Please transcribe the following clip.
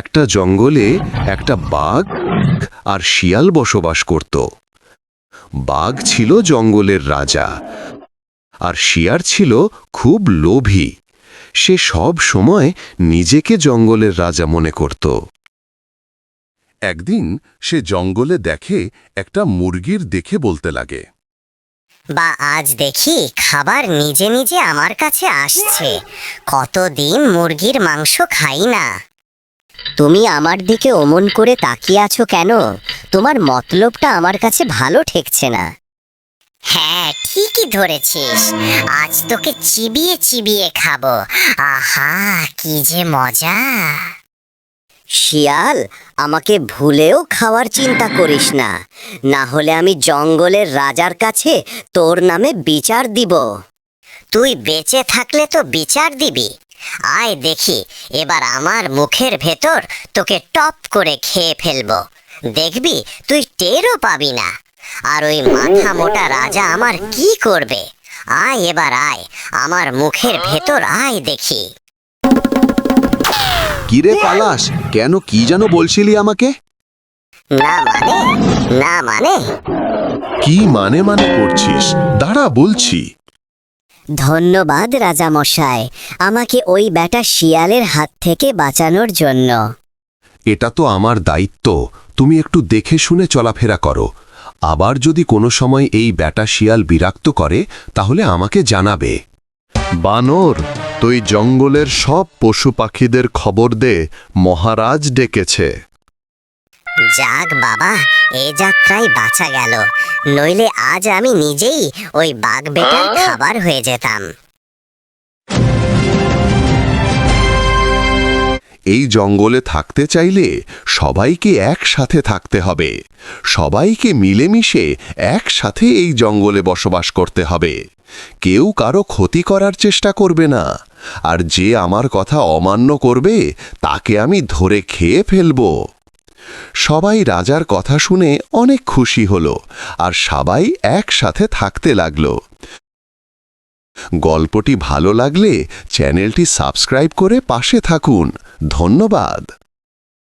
একটা জঙ্গলে একটা বাঘ আর শিয়াল বসবাস করত। বাঘ ছিল জঙ্গলের রাজা আর শিয়ার ছিল খুব লোভী। সে সব সময় নিজেকে জঙ্গলের রাজা মনে করত। একদিন সে জঙ্গলে দেখে একটা মুরগির দেখে বলতে লাগে, বা, আজ দেখি খাবার নিজে নিজে আমার কাছে আসছে। কতদিন মুরগির মাংস খাই না। তুমি আমার দিকে অমন করে তাকিয়ে আছো কেন? তোমার মতলবটা আমার কাছে ভালো ঠেকছে না। হ্যাঁ ঠিকই ধরেছিস। আজ তোকে চিবিয়ে চিবিয়ে খাব। আহা, কি যে মজা। শিয়াল, আমাকে ভুলেও খাওয়ার চিন্তা করিস না। না হলে আমি জঙ্গলের রাজার কাছে তোর নামে বিচার দিব। তুই বেঁচে থাকলে তো বিচার দিবি। আয় দেখি এবার আমার মুখের ভেতর তোকে টপ করে খেয়ে ফেলব। দেখবি তুই টেরও পাবি না। আর ওই মাথা মোটা রাজা আমার কি করবে? আয় এবার আয় আমার মুখের ভেতর আয় দেখি। কিরে পালাস কেন কি যেন বলছিলি আমাকে? না মানে না মানে। কি মানে মানে করছিস? দাঁড়া বলছি। ধন্যবাদ রাজামশাই আমাকে ওই ব্যাটা শিয়ালের হাত থেকে বাঁচানোর জন্য। এটা তো আমার দায়িত্ব তুমি একটু দেখে শুনে চলাফেরা করো। আবার যদি কোনো সময় এই ব্যাটা শিয়াল বিরক্ত করে তাহলে আমাকে জানাবে। বানর তুই জঙ্গলের সব পশু পাখিদের খবর দে মহারাজ ডেকেছে। যাক বাবা এ যাত্রায় বাঁচা গেল। নইলে আজ আমি নিজেই ওই বাঘ বেটার খাবার হয়ে যেতাম। এই জঙ্গলে থাকতে চাইলে সবাইকে একসাথে থাকতে হবে। সবাইকে মিলেমিশে একসাথে এই জঙ্গলে বসবাস করতে হবে। কেউ কারও ক্ষতি করার চেষ্টা করবে না। আর যে আমার কথা অমান্য করবে তাকে আমি ধরে খেয়ে ফেলব। সবাই রাজার কথা শুনে অনেক খুশি হল আর সবাই একসাথে থাকতে লাগল। গল্পটি ভালো লাগলে চ্যানেলটি সাবস্ক্রাইব করে পাশে থাকুন। ধন্যবাদ।